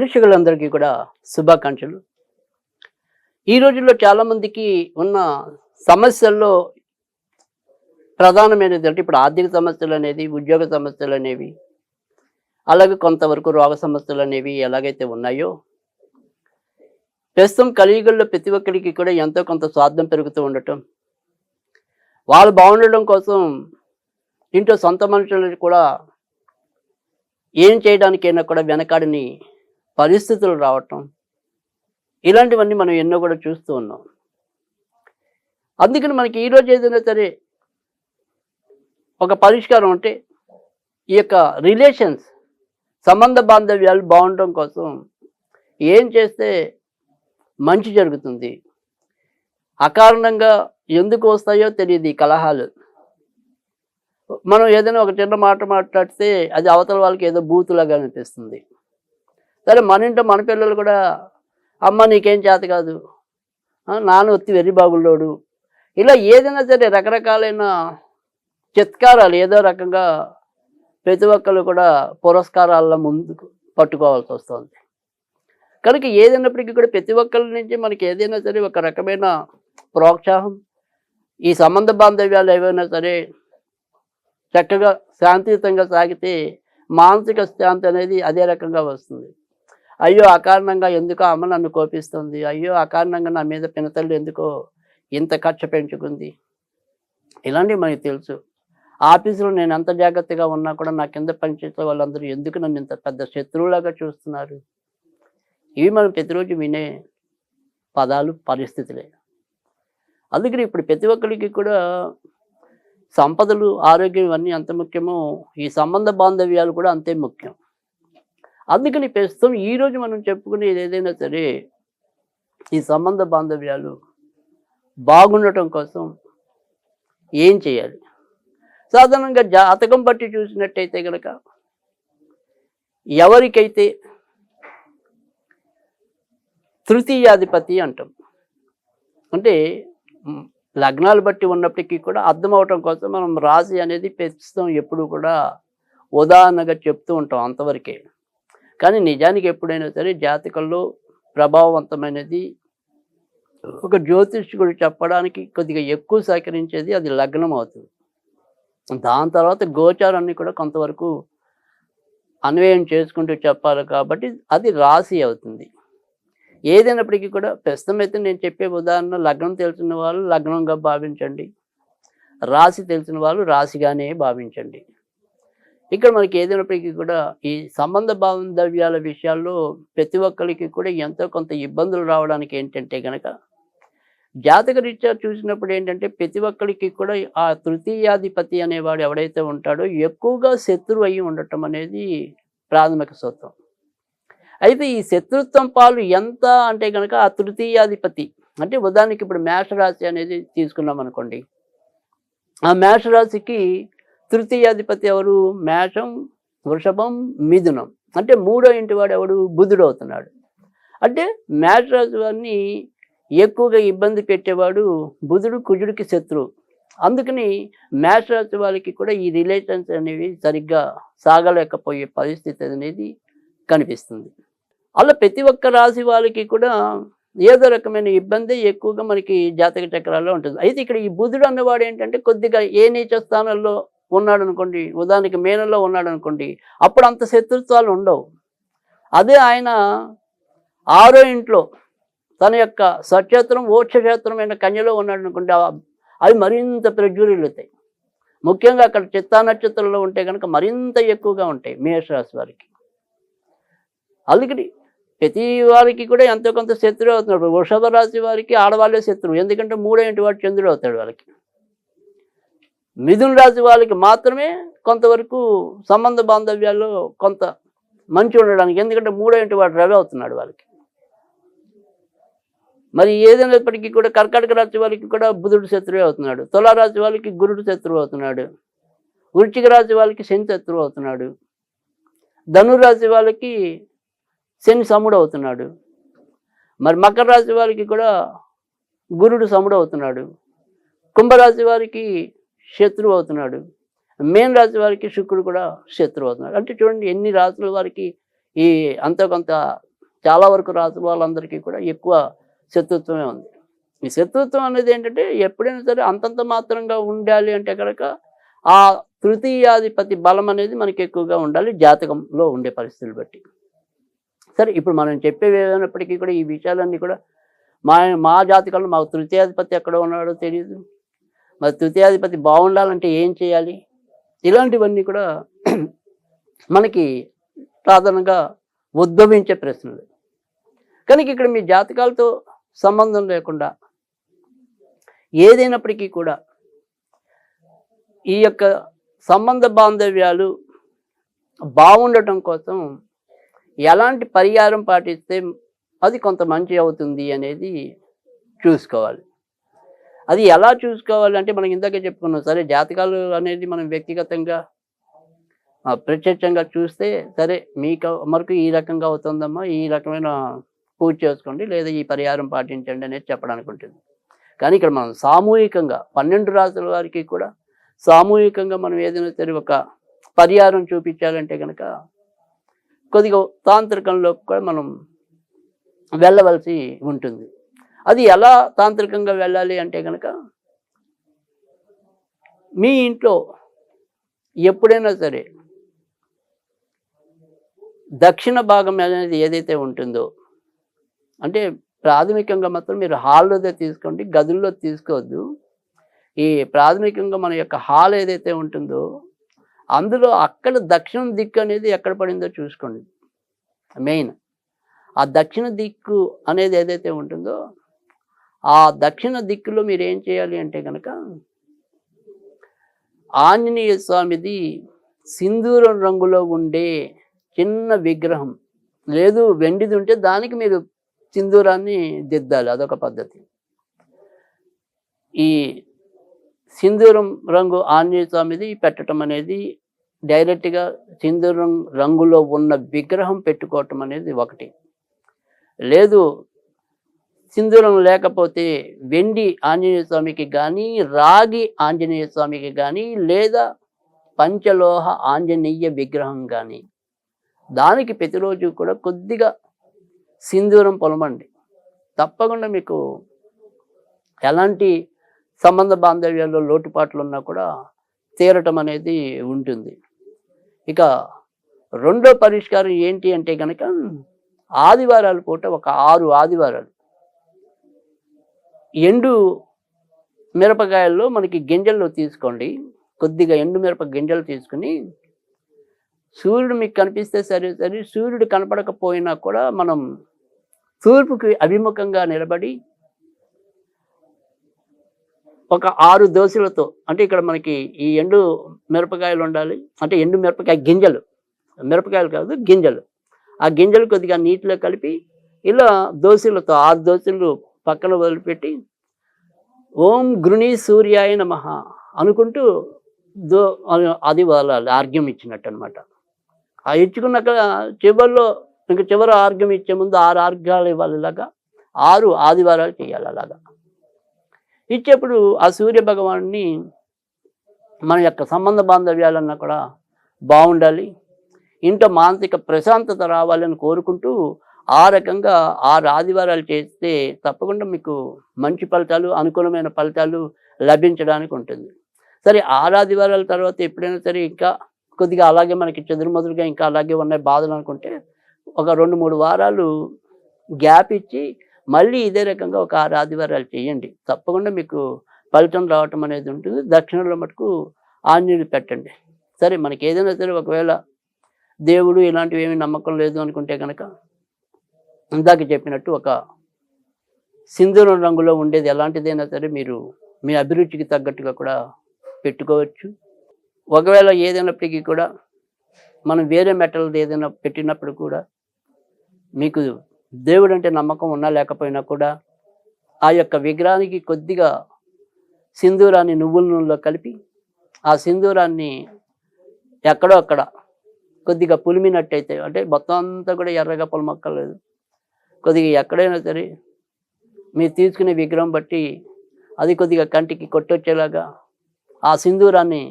ప్రేక్షకులందరికీ కూడా శుభాకాంక్షలు. ఈ రోజుల్లో చాలామందికి ఉన్న సమస్యల్లో ప్రధానమైనది అంటే ఇప్పుడు ఆర్థిక సమస్యలు అనేది ఉద్యోగ సమస్యలు అనేవి అలాగే కొంతవరకు రోగ సమస్యలు అనేవి ఎలాగైతే ఉన్నాయో ప్రస్తుతం కలియుగంలో ప్రతి ఒక్కరికి కూడా ఎంతో కొంత స్వార్థం పెరుగుతూ ఉండటం వాళ్ళు బాగుండడం కోసం ఇంట్లో సొంత మనుషులు కూడా ఏం చేయడానికైనా కూడా వెనకాడిని పరిస్థితులు రావటం. ఇలాంటివన్నీ మనం ఎన్నో కూడా చూస్తూ ఉన్నాం. అందుకని మనకి ఈరోజు ఏదైనా సరే ఒక పరిష్కారం అంటే ఈ యొక్క రిలేషన్స్ సంబంధ బాంధవ్యాలు బాగుండటం కోసం ఏం చేస్తే మంచి జరుగుతుంది? అకారణంగా ఎందుకు వస్తాయో తెలియదు ఈ కలహాలు. మనం ఏదైనా ఒక చిన్న మాట మాట్లాడితే అది అవతల వాళ్ళకి ఏదో బూతులాగా అనిపిస్తుంది. సరే మన ఇంట్లో మన పిల్లలు కూడా అమ్మ నీకేం చేత కాదు. నాన్న ఒత్తి వెర్రి బాగుల్లోడు. ఇలా ఏదైనా సరే రకరకాలైన చిత్కారాలు ఏదో రకంగా ప్రతి ఒక్కరు కూడా పురస్కారాల ముందుకు పట్టుకోవాల్సి వస్తుంది. కనుక ఏదైనప్పటికీ కూడా ప్రతి ఒక్కరి నుంచి మనకి ఏదైనా సరే ఒక రకమైన ప్రోత్సాహం ఈ సంబంధ బాంధవ్యాలు ఏవైనా సరే చక్కగా శాంతియుతంగా సాగితే మానసిక శాంతి అనేది అదే రకంగా వస్తుంది. అయ్యో అకారణంగా ఎందుకో అమ్మ నన్ను కోపిస్తుంది. అయ్యో అకారణంగా నా మీద పినతల్లి ఎందుకో ఇంత ఖర్చు పెంచుకుంది. ఇలాంటివి మనకి తెలుసు. ఆఫీసులో నేను ఎంత జాగ్రత్తగా ఉన్నా కూడా నా కింద పనిచేసే వాళ్ళందరూ ఎందుకు నన్ను ఇంత పెద్ద శత్రువులాగా చూస్తున్నారు? ఇవి మనం ప్రతిరోజు వినే పదాలు పరిస్థితులే. అందుకని ఇప్పుడు ప్రతి ఒక్కరికి కూడా సంపదలు ఆరోగ్యం ఇవన్నీ ఎంత ముఖ్యమో ఈ సంబంధ బాంధవ్యాలు కూడా అంతే ముఖ్యం. అందుకని ప్రస్తుతం ఈరోజు మనం చెప్పుకునేది ఏదైనా సరే ఈ సంబంధ బాంధవ్యాలు బాగుండటం కోసం ఏం చేయాలి? సాధారణంగా జాతకం బట్టి చూసినట్టయితే కనుక ఎవరికైతే తృతీయాధిపతి అంటాం అంటే లగ్నాలు బట్టి ఉన్నప్పటికీ కూడా అర్థమవటం కోసం మనం రాశి అనేది ప్రస్తుతం ఎప్పుడు కూడా ఉదాహరణగా చెప్తూ ఉంటాం అంతవరకే. కానీ నిజానికి ఎప్పుడైనా సరే జాతకంలో ప్రభావవంతమైనది ఒక జ్యోతిష్కుడు చెప్పడానికి కొద్దిగా ఎక్కువ సహకరించేది అది లగ్నం అవుతుంది. దాని తర్వాత గోచారాన్ని కూడా కొంతవరకు అన్వయం చేసుకుంటూ చెప్పాలి కాబట్టి అది రాశి అవుతుంది. ఏదైనప్పటికీ కూడా ప్రస్తుతం అయితే నేను చెప్పే ఉదాహరణ లగ్నం తెలిసిన వాళ్ళు లగ్నంగా భావించండి. రాశి తెలిసిన వాళ్ళు రాశిగానే భావించండి. ఇక్కడ మనకి ఏదైనప్పటికీ కూడా ఈ సంబంధ బాంధవ్యాల విషయాల్లో ప్రతి ఒక్కరికి కూడా ఎంతో కొంత ఇబ్బందులు రావడానికి ఏంటంటే కనుక జాతక రీత్యా చూసినప్పుడు ఏంటంటే ప్రతి ఒక్కరికి కూడా ఆ తృతీయాధిపతి అనేవాడు ఎవడైతే ఉంటాడో ఎక్కువగా శత్రువు అయి ఉండటం అనేది ప్రాథమిక సూత్రం. అయితే ఈ శత్రుత్వం పాలు ఎంత అంటే కనుక ఆ తృతీయాధిపతి అంటే ఉదాహరణకి ఇప్పుడు మేషరాశి అనేది తీసుకున్నాం అనుకోండి ఆ మేషరాశికి తృతీయాధిపతి ఎవరు? మేషం వృషభం మిథునం. అంటే మూడో ఇంటి వాడు ఎవడు? బుధుడు అవుతున్నాడు. అంటే మేషరాజు వారిని ఎక్కువగా ఇబ్బంది పెట్టేవాడు బుధుడు కుజుడికి శత్రువు. అందుకని మేషరాశి వాళ్ళకి కూడా ఈ రిలేషన్స్ అనేవి సరిగ్గా సాగలేకపోయే పరిస్థితి అనేది కనిపిస్తుంది. అలా ప్రతి ఒక్క రాశి వాళ్ళకి కూడా ఏదో రకమైన ఇబ్బంది ఎక్కువగా మనకి జాతక చక్రాల్లో ఉంటుంది. అయితే ఇక్కడ ఈ బుధుడు అన్నవాడు ఏంటంటే కొద్దిగా ఏ నీచ స్థానంలో ఉన్నాడు అనుకోండి ఉదాహరణకి మేనలో ఉన్నాడు అనుకోండి అప్పుడు అంత శత్రుత్వాలు ఉండవు. అదే ఆయన ఆరో ఇంట్లో తన యొక్క సక్షేత్రం ఓక్షేత్రమైన కన్యలో ఉన్నాడు అనుకోండి అవి మరింత ప్రజ్వరిల్లుతాయి. ముఖ్యంగా అక్కడ చిత్తా నక్షత్రంలో ఉంటే కనుక మరింత ఎక్కువగా ఉంటాయి మేషరాశి వారికి. అందుకని ప్రతి వారికి కూడా ఎంతో కొంత శత్రువు అవుతున్నాడు. వృషభ రాశి వారికి ఆడవాళ్ళే శత్రువు. ఎందుకంటే మూడో ఇంటి వాడు చంద్రుడు అవుతాడు వాళ్ళకి. మిథున రాశి వాళ్ళకి మాత్రమే కొంతవరకు సంబంధ బాంధవ్యాల్లో కొంత మంచి ఉండడానికి ఎందుకంటే మూడో ఇంటి వాడు రవి అవుతున్నాడు వాళ్ళకి. మరి ఏదైనప్పటికీ కూడా కర్కాటక రాశి వాళ్ళకి కూడా బుధుడు శత్రువు అవుతున్నాడు. తులారాశి వాళ్ళకి గురుడు శత్రువు అవుతున్నాడు. వృశ్చిక రాశి వాళ్ళకి శని శత్రువు అవుతున్నాడు. ధనురాశి వాళ్ళకి శని సముడు అవుతున్నాడు. మరి మకర రాశి వారికి కూడా గురుడు సముడు అవుతున్నాడు. కుంభరాశి వారికి శత్రువు అవుతున్నాడు. మేన్ రాశి వారికి శుక్రుడు కూడా శత్రువు అవుతున్నాడు. అంటే చూడండి ఎన్ని రాసుల వారికి ఈ అంత కొంత చాలా వరకు రాసుల వాళ్ళందరికీ కూడా ఎక్కువ శత్రుత్వమే ఉంది. ఈ శత్రుత్వం అనేది ఏంటంటే ఎప్పుడైనా సరే అంతంత మాత్రంగా ఉండాలి అంటే కనుక ఆ తృతీయాధిపతి బలం అనేది మనకి ఎక్కువగా ఉండాలి జాతకంలో ఉండే పరిస్థితులు బట్టి. సరే ఇప్పుడు మనం చెప్పేవి ఏమైనప్పటికీ కూడా ఈ విషయాలన్నీ కూడా మా మా జాతకంలో మాకు తృతీయాధిపతి ఎక్కడ ఉన్నాడో తెలియదు మరి తృతీయాధిపతి బాగుండాలంటే ఏం చేయాలి? ఇలాంటివన్నీ కూడా మనకి సాధారణంగా ఉద్భవించే ప్రశ్నలు. కనుక ఇక్కడ మీ జాతకాలతో సంబంధం లేకుండా ఏదైనప్పటికీ కూడా ఈ యొక్క సంబంధ బాంధవ్యాలు బాగుండటం కోసం ఎలాంటి పరిహారం పాటిస్తే అది కొంత మంచి అవుతుంది అనేది చూసుకోవాలి. అది ఎలా చూసుకోవాలి అంటే మనం ఇందాక చెప్పుకున్నాం. సరే జాతకాలు అనేది మనం వ్యక్తిగతంగా ప్రత్యక్షంగా చూస్తే సరే మీకు మరకు ఈ రకంగా అవుతుందమ్మా ఈ రకమైన పూజ చేసుకోండి లేదా ఈ పరిహారం పాటించండి అనేది చెప్పడానికి ఉంటుంది. కానీ ఇక్కడ మనం సామూహికంగా పన్నెండు రాసుల వారికి కూడా సామూహికంగా మనం ఏదైనా సరే ఒక పరిహారం చూపించాలంటే కనుక కొద్దిగా తాంత్రికంలో కూడా మనం వెళ్ళవలసి ఉంటుంది. అది ఎలా తాంత్రికంగా వెళ్ళాలి అంటే కనుక మీ ఇంట్లో ఎప్పుడైనా సరే దక్షిణ భాగం అనేది ఏదైతే ఉంటుందో అంటే ప్రాథమికంగా మాత్రం మీరు హాల్లోదే తీసుకోండి గదుల్లో తీసుకోవద్దు. ఈ ప్రాథమికంగా మన యొక్క హాల్ ఏదైతే ఉంటుందో అందులో అక్కడ దక్షిణ దిక్కు అనేది ఎక్కడ పడిందో చూసుకోండి. మెయిన్ ఆ దక్షిణ దిక్కు అనేది ఏదైతే ఉంటుందో ఆ దక్షిణ దిక్కులో మీరు ఏం చేయాలి అంటే కనుక ఆంజనేయ స్వామిది సింధూరం రంగులో ఉండే చిన్న విగ్రహం. లేదు వెండిది ఉంటే దానికి మీరు సింధూరాన్ని దిద్దాలి అదొక పద్ధతి. ఈ సింధూరం రంగు ఆంజనేయ స్వామిది పెట్టడం అనేది డైరెక్ట్గా సింధూరం రంగులో ఉన్న విగ్రహం పెట్టుకోవటం అనేది ఒకటి. లేదు సింధూరం లేకపోతే వెండి ఆంజనేయ స్వామికి కానీ రాగి ఆంజనేయ స్వామికి కానీ లేదా పంచలోహ ఆంజనేయ విగ్రహం కానీ దానికి ప్రతిరోజు కూడా కొద్దిగా సింధూరం పొలమండి. తప్పకుండా మీకు ఎలాంటి సంబంధ బాంధవ్యాల్లో లోటుపాట్లు ఉన్నా కూడా తీరటం అనేది ఉంటుంది. ఇక రెండో పరిష్కారం ఏంటి అంటే కనుక ఆదివారాల పూట ఒక ఆరు ఆదివారాలు. ఎండు మిరపకాయల్లో మనకి గింజలు తీసుకోండి. కొద్దిగా ఎండు మిరప గింజలు తీసుకుని సూర్యుడు మీకు కనిపిస్తే సరే సరే సూర్యుడు కనపడకపోయినా కూడా మనం తూర్పుకి అభిముఖంగా నిలబడి ఒక ఆరు దోశలతో అంటే ఇక్కడ మనకి ఈ ఎండు మిరపకాయలు ఉండాలి. అంటే ఎండు మిరపకాయ గింజలు మిరపకాయలు కాదు గింజలు. ఆ గింజలు కొద్దిగా నీటిలో కలిపి ఇలా దోశలతో ఆరు దోశలు పక్కన వదిలిపెట్టి ఓం గృణి సూర్యాయ నమ అనుకుంటూ దో అది వాళ్ళ ఆర్గ్యం ఇచ్చినట్టు అనమాట ఆ ఇచ్చుకున్నాక చివరిలో ఇంకా చివరి ఆర్గ్యం ఇచ్చే ముందు ఆరు ఆర్గ్యాలు ఇవ్వాలి ఇలాగా ఆరు ఆదివారాలు చేయాలి అలాగా. ఇచ్చేప్పుడు ఆ సూర్య భగవాన్ని మన యొక్క సంబంధ బాంధవ్యాలన్నా కూడా బాగుండాలి ఇంట్లో మానసిక ప్రశాంతత రావాలని కోరుకుంటూ ఆ రకంగా ఆరు ఆదివారాలు చేస్తే తప్పకుండా మీకు మంచి ఫలితాలు అనుకూలమైన ఫలితాలు లభించడానికి ఉంటుంది. సరే ఆరు ఆదివారాల తర్వాత ఎప్పుడైనా సరే ఇంకా కొద్దిగా అలాగే మనకి చెదురుమదురుగా ఇంకా అలాగే ఉన్నాయి బాధలు అనుకుంటే ఒక రెండు మూడు వారాలు గ్యాప్ ఇచ్చి మళ్ళీ ఇదే రకంగా ఒక ఆరు ఆదివారాలు చేయండి. తప్పకుండా మీకు ఫలితం రావటం అనేది ఉంటుంది. దక్షిణంలో మటుకు ఆంజనేయులు పెట్టండి. సరే మనకి ఏదైనా సరే ఒకవేళ దేవుడు ఇలాంటివి ఏమీ నమ్మకం లేదు అనుకుంటే కనుక ఇందాక చెప్పినట్టు ఒక సింధూరం రంగులో ఉండేది ఎలాంటిదైనా సరే మీరు మీ అభిరుచికి తగ్గట్టుగా కూడా పెట్టుకోవచ్చు. ఒకవేళ ఏదైనప్పటికీ కూడా మనం వేరే మెటల్ది ఏదైనా పెట్టినప్పుడు కూడా మీకు దేవుడు అంటే నమ్మకం ఉన్నా లేకపోయినా కూడా ఆ యొక్క విగ్రహానికి కొద్దిగా సింధూరాన్ని నువ్వుల నూనెలో కలిపి ఆ సింధూరాన్ని ఎక్కడో అక్కడ కొద్దిగా పులిమినట్టయితే అంటే మొత్తం అంతా కూడా ఎర్రగా పొలమక్కర్లేదు. కొద్దిగా ఎక్కడైనా సరే మీరు తీసుకునే విగ్రహం బట్టి అది కొద్దిగా కంటికి కొట్టొచ్చేలాగా ఆ సింధూరాన్ని